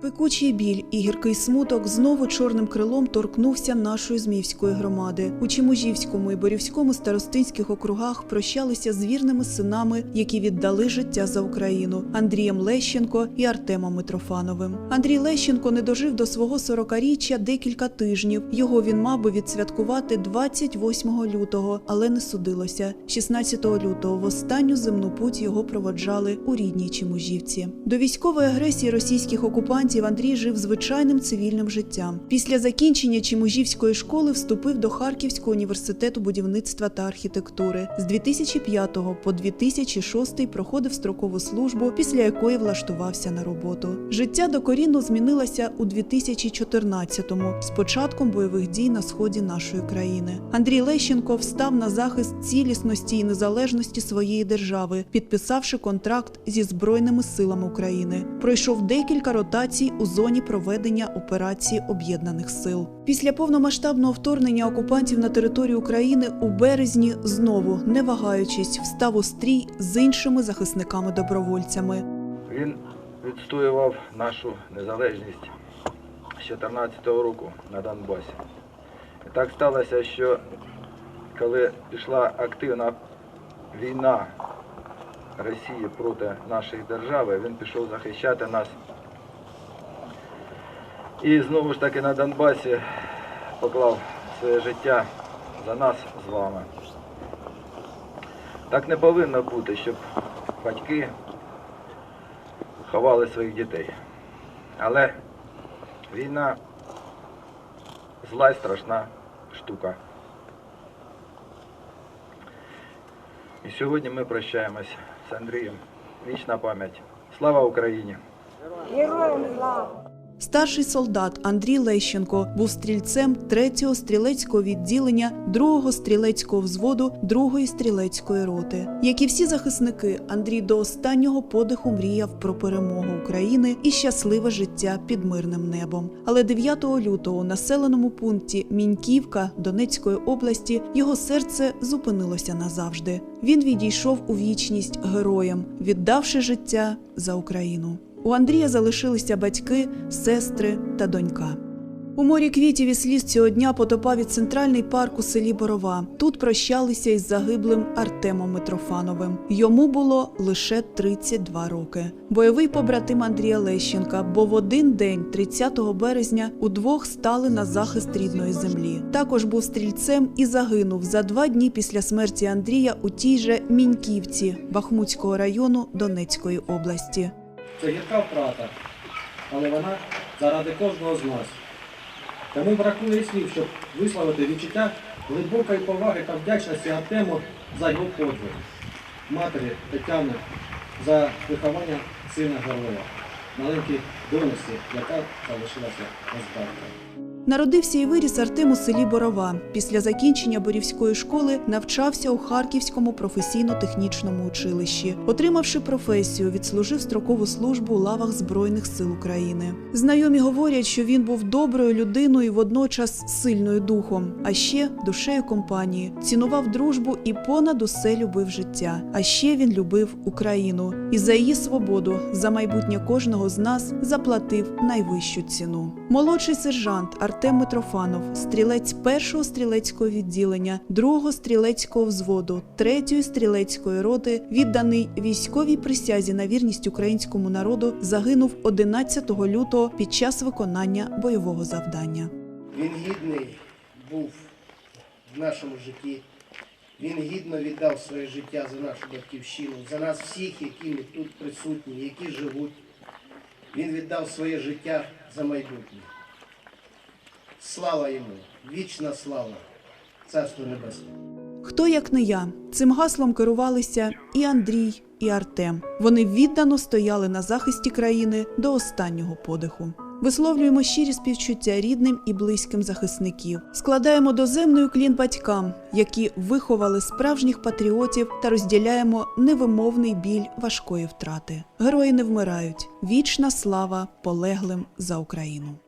Пекучий біль і гіркий смуток знову чорним крилом торкнувся нашої змівської громади. У Чимужівському і Борівському старостинських округах прощалися з вірними синами, які віддали життя за Україну Андрієм Лещенко і Артемом Митрофановим. Андрій Лещенко не дожив до свого 40-річчя декілька тижнів. Його він мав би відсвяткувати 28 лютого, але не судилося. 16 лютого в останню земну путь його проводжали у рідній Чимужівці. До військової агресії російських окупантів Андрій жив звичайним цивільним життям. Після закінчення Чимужівської школи вступив до Харківського університету будівництва та архітектури. З 2005 по 2006 проходив строкову службу, після якої влаштувався на роботу. Життя докорінно змінилося у 2014-му з початком бойових дій на сході нашої країни. Андрій Лещенко встав на захист цілісності і незалежності своєї держави, підписавши контракт зі Збройними силами України. Пройшов декілька ротацій у зоні проведення операції об'єднаних сил. Після повномасштабного вторгнення окупантів на територію України у березні знову, не вагаючись, встав у стрій з іншими захисниками-добровольцями. Він відстоював нашу незалежність з 2014 року на Донбасі. І так сталося, що коли пішла активна війна Росії проти нашої держави, він пішов захищати нас. І знову ж таки на Донбасі поклав своє життя за нас з вами. Так не повинно бути, щоб батьки ховали своїх дітей. Але війна зла й страшна штука. І сьогодні ми прощаємось з Андрієм. Вічна пам'ять. Слава Україні! Героям слава! Старший солдат Андрій Лещенко був стрільцем 3-го стрілецького відділення 2-го стрілецького взводу 2-ї стрілецької роти. Як і всі захисники, Андрій до останнього подиху мріяв про перемогу України і щасливе життя під мирним небом. Але 9 лютого у населеному пункті Міньківка Донецької області його серце зупинилося назавжди. Він відійшов у вічність героям, віддавши життя за Україну. У Андрія залишилися батьки, сестри та донька. У морі квітів і сліз цього дня потопав і центральний парк у селі Борова. Тут прощалися із загиблим Артемом Митрофановим. Йому було лише 32 роки. Бойовий побратим Андрія Лещенка, бо в один день, 30 березня, удвох стали на захист рідної землі. Також був стрільцем і загинув за два дні після смерті Андрія у тій же Міньківці Бахмутського району Донецької області. Це гірка втрата, але вона заради кожного з нас. Тому бракує слів, щоб висловити відчуття глибокої поваги та вдячності Артему за його подвиг, матері Тетяни за виховання сина героя, маленькій донесі, яка залишилася безбарвною. Народився і виріс Артем у селі Борова. Після закінчення Борівської школи навчався у Харківському професійно-технічному училищі. Отримавши професію, відслужив строкову службу у лавах Збройних сил України. Знайомі говорять, що він був доброю людиною і водночас сильною духом, а ще душею компанії, цінував дружбу і понад усе любив життя. А ще він любив Україну і за її свободу, за майбутнє кожного з нас заплатив найвищу ціну. Молодший сержант Артем Митрофанов, стрілець першого стрілецького відділення, другого стрілецького взводу, третьої стрілецької роти, відданий військовій присязі на вірність українському народу, загинув 11 лютого під час виконання бойового завдання. Він гідний був в нашому житті. Він гідно віддав своє життя за нашу батьківщину, за нас всіх, які ми тут присутні, які живуть. Він віддав своє життя за майбутнє. Слава йому, вічна слава, царство небесне. Хто як не я? Цим гаслом керувалися і Андрій, і Артем. Вони віддано стояли на захисті країни до останнього подиху. Висловлюємо щирі співчуття рідним і близьким захисників. Складаємо доземний уклін батькам, які виховали справжніх патріотів, та розділяємо невимовний біль важкої втрати. Герої не вмирають. Вічна слава полеглим за Україну.